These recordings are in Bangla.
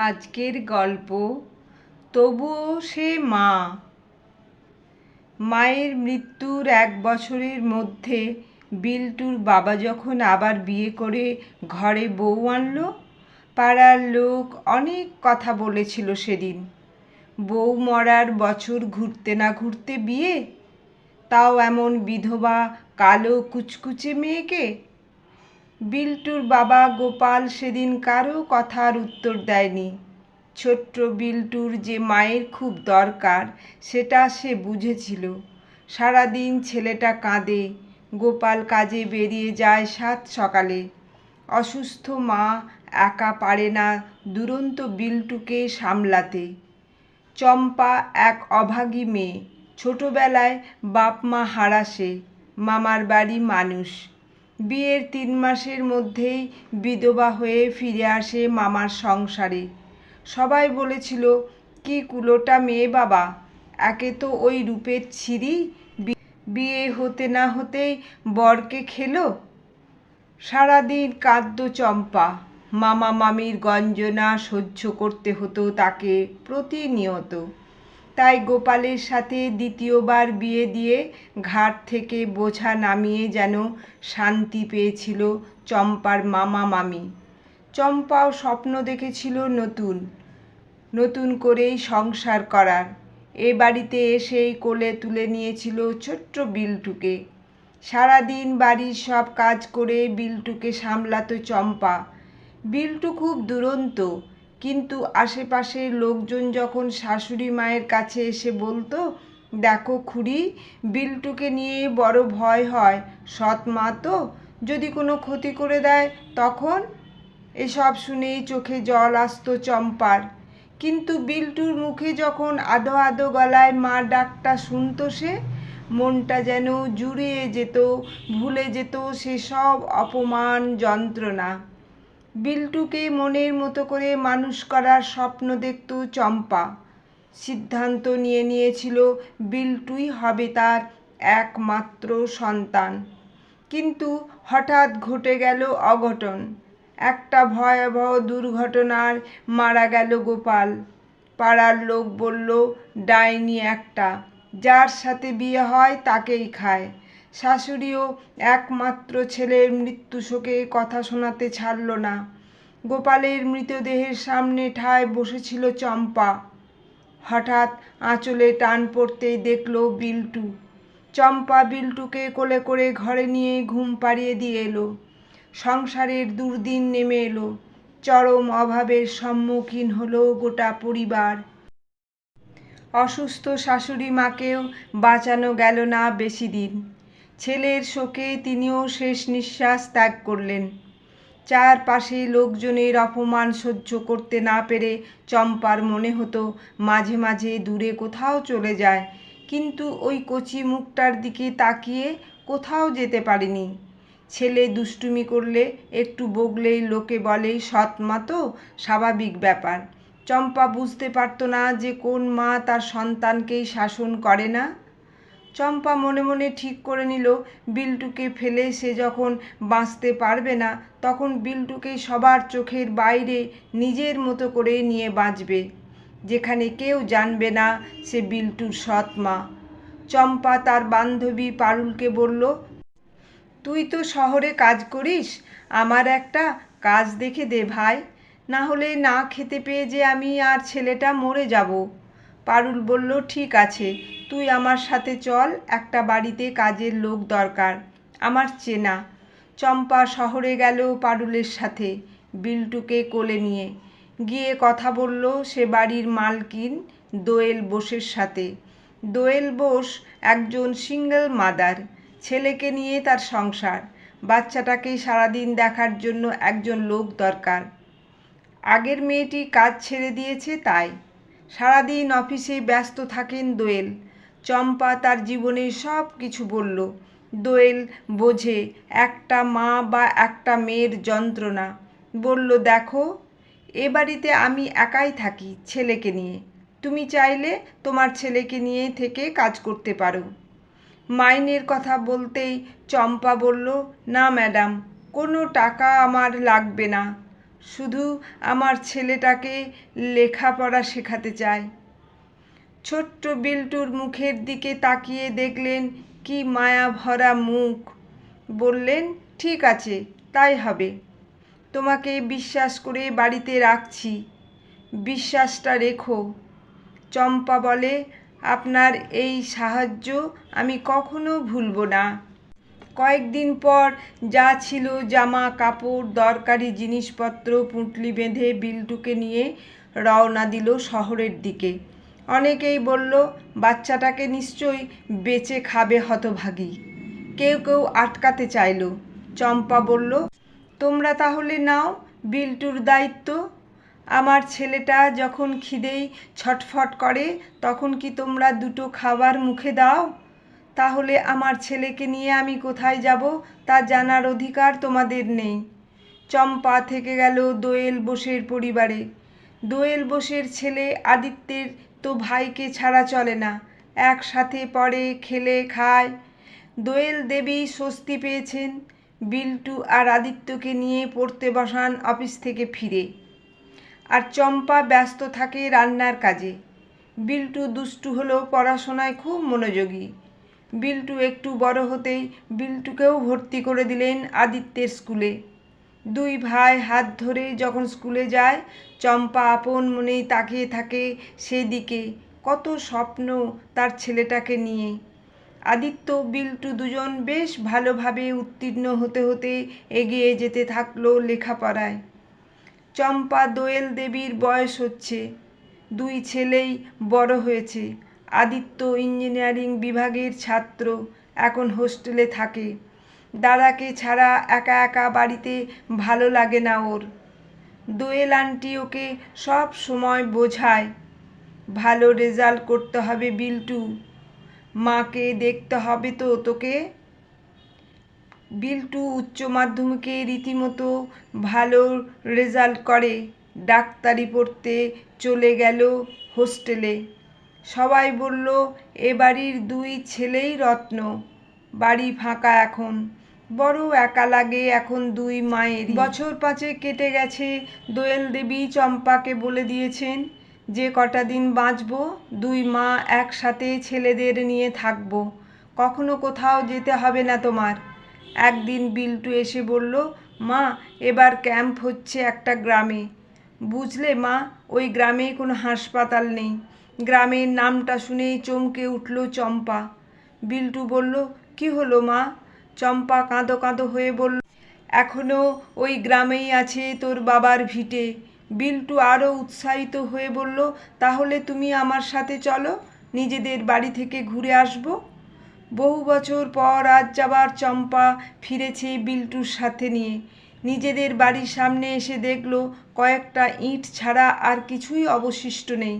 আজকের গল্প, তবুও সে মা। মায়ের মৃত্যুর এক বছরের মধ্যে বিল্টুর বাবা যখন আবার বিয়ে করে ঘরে বউ আনলো, পাড়ার লোক অনেক কথা বলেছিল সেদিন। বউ মরার বছর ঘুরতে না ঘুরতে বিয়ে? তাও এমন বিধবা কালো কুচকুচে মেয়েকে বিল্টুর বাবা গোপাল সেদিন কারও কথার উত্তর দেয়নি। ছোট্ট বিল্টুর যে মায়ের খুব দরকার, সেটা সে বুঝেছিল। সারাদিন ছেলেটা কাঁদে, গোপাল কাজে বেরিয়ে যায় সাত সকালে। অসুস্থ মা একা পারে না দুরন্ত বিল্টুকে সামলাতে। চম্পা এক অভাগী মেয়ে, ছোটবেলায় বাপ মা হারাসে, মামার বাড়ি মানুষ। বিয়ের তিন মাসের মধ্যেই বিধবা হয়ে ফিরে আসে মামার সংসারে। সবাই বলেছিল, কি কুলোটা মেয়ে বাবা। একে তো ওই রূপের ছিরি বিয়ে হতে না হতেই বরকে খেলো। সারাদিন কাঁদতো চম্পা। মামা মামির গঞ্জনা সহ্য করতে হতো তাকে প্রতিনিয়ত। তাই গোপালের সাথে দ্বিতীয়বার বিয়ে দিয়ে ঘাট থেকে বোঝা নামিয়ে যেন শান্তি পেয়েছিল চম্পার মামা মামি। চম্পাও স্বপ্ন দেখেছিল নতুন নতুন করেই সংসার করার। এ বাড়িতে এসেই কোলে তুলে নিয়েছিল ছোট্ট বিলটুকে। সারাদিন বাড়ির সব কাজ করে বিলটুকে সামলাতো চম্পা। বিলটু খুব দুরন্ত কিন্তু আশেপাশের লোকজন যখন শাশুড়ি মায়ের কাছে এসে বলতো, দেখো খুড়ি, বিল্টুকে নিয়ে বড় ভয় হয়, সৎ মা তো, যদি কোনো ক্ষতি করে দেয় তখন? এসব শুনেই চোখে জল আসতো চম্পার। কিন্তু বিল্টুর মুখে যখন আধো আধো গলায় মা ডাকটা শুনতো সে, মনটা যেন জুড়িয়ে যেত, ভুলে যেত সেসব অপমান যন্ত্রণা। বিল্টুকে মনের মতো করে মানুষ করার স্বপ্ন দেখত চম্পা। সিদ্ধান্ত নিয়ে নিয়েছিল বিল্টুই হবে তার একমাত্র সন্তান। কিন্তু হঠাৎ ঘটে গেল অঘটন। একটা ভয়াবহ দুর্ঘটনার মারা গেল গোপাল। পাড়ার লোক বলল, ডাইনি একটা। যার সাথে বিয়ে হয় তাকেই খায়। শাশুড়িও একমাত্র ছেলের মৃত্যু শোকে কথা শোনাতে ছাড়ল না। গোপালের মৃতদেহের সামনে ঠায় বসেছিল চম্পা। হঠাৎ আঁচলে টান পড়তেই দেখল বিল্টু। চম্পা বিল্টুকে কোলে করে ঘরে নিয়ে ঘুম পাড়িয়ে দিয়ে এলো। সংসারের দুর্দিন নেমে এলো। চরম অভাবের সম্মুখীন হলো গোটা পরিবার। অসুস্থ শাশুড়ি মাকেও বাঁচানো গেল না বেশি দিন। ছেলের শোকে তিনিও শেষ নিঃশ্বাস ত্যাগ করলেন। চারপাশে লোকজনের অপমান সহ্য করতে না পেরে চম্পার মনে হতো, মাঝে মাঝে দূরে কোথাও চলে যায়। কিন্তু ওই কচি মুখটার দিকে তাকিয়ে কোথাও যেতে পারেনি। ছেলে দুষ্টুমি করলে, একটু বগলেই লোকে বলে, সৎ মা তো, স্বাভাবিক ব্যাপার। চম্পা বুঝতে পারতো না যে কোন মা তার সন্তানকেই শাসন করে না। চম্পা মনে মনে ঠিক করে নিল, বিল্টুকে ফেলে সে যখন বাঁচতে পারবে না, তখন বিল্টুকে সবার চোখের বাইরে নিজের মতো করে নিয়ে বাঁচবে। যেখানে কেউ জানবে না সে বিল্টুর সৎ মা। চম্পা তার বান্ধবী পারুলকে বলল, তুই তো শহরে কাজ করিস, আমার একটা কাজ দেখে দে ভাই। না হলে না খেতে পেয়ে যে আমি আর ছেলেটা মরে যাব। পারুল বলল, ঠিক আছে, তুই আমার সাথে চল, একটা বাড়িতে কাজের লোক দরকার, আমার চেনা। চম্পা শহরে গেল পারুলের সাথে, বিল্টুকে কোলে নিয়ে। গিয়ে কথা বলল সে বাড়ির মালকিন দোয়েল বোসের সাথে। দোয়েল বোস একজন সিঙ্গেল মাদার, ছেলেকে নিয়ে তার সংসার, বাচ্চাটাকে সারাদিন দেখার জন্য একজন লোক দরকার। আগের মেয়েটি কাজ ছেড়ে দিয়েছে, তাই সারাদিন অফিসে ব্যস্ত থাকেন দোয়েল। চম্পা তার জীবনের সব কিছু বলল। দোয়েল বোঝে, একটা মা বা একটা মেয়ের যন্ত্রণা। বলল, দেখো, এ বাড়িতে আমি একাই থাকি ছেলেকে নিয়ে। তুমি চাইলে তোমার ছেলেকে নিয়ে থেকে কাজ করতে পারো। মাইনের কথা বলতেই চম্পা বলল, না ম্যাডাম, কোনো টাকা আমার লাগবে না। শুধু আমার ছেলেটাকে লেখাপড়া শেখাতে চাই ছোট্ট বিল্টুর মুখের দিকে তাকিয়ে দেখলেন, কি মায়া ভরা মুখ। বললেন, ঠিক আছে, তাই হবে। তোমাকে বিশ্বাস করে বাড়িতে রাখছি। বিশ্বাসটা রেখো। চম্পা বলে, আপনার এই সাহায্য আমি কখনো ভুলব না। কয়েকদিন পর যা ছিল জামা, কাপড়, দরকারি জিনিসপত্র, পুঁটলি বেঁধে বিল্টুকে নিয়ে রওনা দিল শহরের দিকে। অনেকেই বলল, বাচ্চাটাকে নিশ্চয়ই বেঁচে খাবে হতভাগী। কেউ কেউ আটকাতে চাইল। চম্পা বলল, তোমরা তাহলে নাও বিল্টুর দায়িত্ব। আমার ছেলেটা যখন খিদেই ছটফট করে, তখন কি তোমরা দুটো খাবার মুখে দাও? তাহলে আমার ছেলেকে নিয়ে আমি কোথায় যাব তা জানার অধিকার তোমাদের নেই। চম্পা থেকে গেল দোয়েল বোসের পরিবারে। দোয়েল বোসের ছেলে আদিত্যের তো ভাইকে ছাড়া চলে না, একসাথে পড়ে, খেলে, খায়। দোয়েল দেবী স্বস্তি পেয়েছেন, বিল্টু আর আদিত্যকে নিয়ে পড়তে বসান অফিস থেকে ফিরে। আর চম্পা ব্যস্ত থাকে রান্নার কাজে। বিল্টু দুষ্টু হলেও পড়াশোনায় খুব মনোযোগী। বিল্টু একটু বড় হতেই বিল্টুকেও ভর্তি করে দিলেন আদিত্যের স্কুলে। দুই ভাই হাত ধরে যখন স্কুলে যায়, চম্পা আপন মনেই তাকিয়ে থাকে সেদিকে। কত স্বপ্ন তার ছেলেটাকে নিয়ে। আদিত্য, বিল্টু দুজন বেশ ভালোভাবে উত্তীর্ণ হতে হতে এগিয়ে যেতে থাকল লেখাপড়ায়। চম্পা দোয়েল দেবীর বয়স হচ্ছে। দুই ছেলেই বড় হয়েছে। আদিত্য ইঞ্জিনিয়ারিং বিভাগের ছাত্র, এখন হোস্টেলে থাকে। দাদাকে ছাড়া একা একা বাড়িতে ভালো লাগে না ওর। দোয়েল আন্টি ওকে সব সময় বোঝায়, ভালো রেজাল্ট করতে হবে বিল্টু। মাকে দেখতে হবে তো তোকে? বিল্টু উচ্চ মাধ্যমিকে রীতিমতো ভালো রেজাল্ট করে। ডাক্তারি পড়তে চলে গেল হোস্টেলে। সবাই বলল, এ বাড়ির দুই ছেলেই রত্ন। বাড়ি ফাঁকা এখন। বড় একা লাগে এখন দুই মায়ের বছর পাঁচে কেটে গেছে, দোয়েল দেবী চম্পাকে বলে দিয়েছেন, যে কটা দিন বাঁচব, দুই মা একসাথে ছেলেদের নিয়ে থাকব। কখনো কোথাও যেতে হবে না তোমার। একদিন বিল্টু এসে বলল, মা, এবার ক্যাম্প হচ্ছে একটা গ্রামে। বুঝলে মা, ওই গ্রামে কোনো হাসপাতাল নেই। গ্রামের নামটা শুনেই চমকে উঠল চম্পা। বিল্টু বলল, কি হলো মা? চম্পা কাঁদো কাঁদো হয়ে বলল এখনও ওই গ্রামেই আছে তোর বাবার ভিটে। বিল্টু আরও উৎসাহিত হয়ে বলল, তাহলে তুমি আমার সাথে চলো, নিজেদের বাড়ি থেকে ঘুরে আসব। বহু বছর পর আজ যাবার চম্পা ফিরেছে বিল্টুর সাথে নিয়ে। নিজেদের বাড়ির সামনে এসে দেখল, কয়েকটা ইঁট ছাড়া আর কিছুই অবশিষ্ট নেই।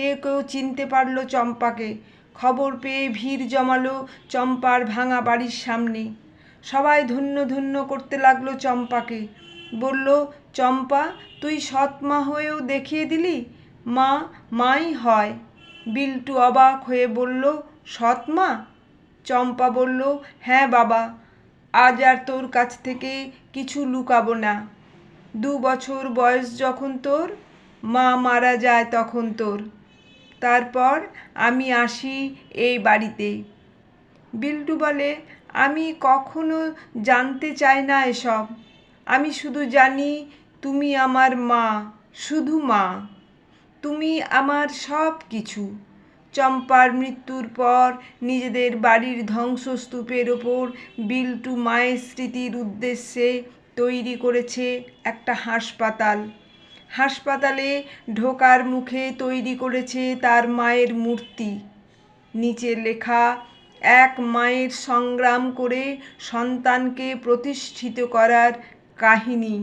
কেউ কেউ চিনতে পারল চম্পাকে। খবর পেয়ে ভিড় জমালো চম্পার ভাঙা বাড়ির সামনে। সবাই ধন্য ধন্য করতে লাগল চম্পাকে। বলল, চম্পা, তুই সৎ মা হয়েও দেখিয়ে দিলি? মা, মাই হয়। বিল্টু অবাক হয়ে বলল, সৎ মা? চম্পা বলল হ্যাঁ বাবা, আজ আর তোর কাছ থেকে কিছু লুকাবো না। দু বছর বয়স যখন তোর, মা মারা যায় তখন তোর। তারপর আমি আসি এই বাড়িতে। বিল্টু বলে, আমি কখনো জানতে চাই না এসব। আমি শুধু জানি তুমি আমার মা, শুধু মা। তুমি আমার সব কিছু। চম্পার মৃত্যুর পর নিজেদের বাড়ির ধ্বংসস্তূপের ওপর বিল্টু মায়ের স্মৃতির উদ্দেশ্যে তৈরি করেছে একটা হাসপাতাল। হাসপাতালে ঢোকার মুখে তৈরি করেছে তার মায়ের মূর্তি। নিচে লেখা, এক মায়ের সংগ্রাম করে সন্তানকে প্রতিষ্ঠিত করার কাহিনী।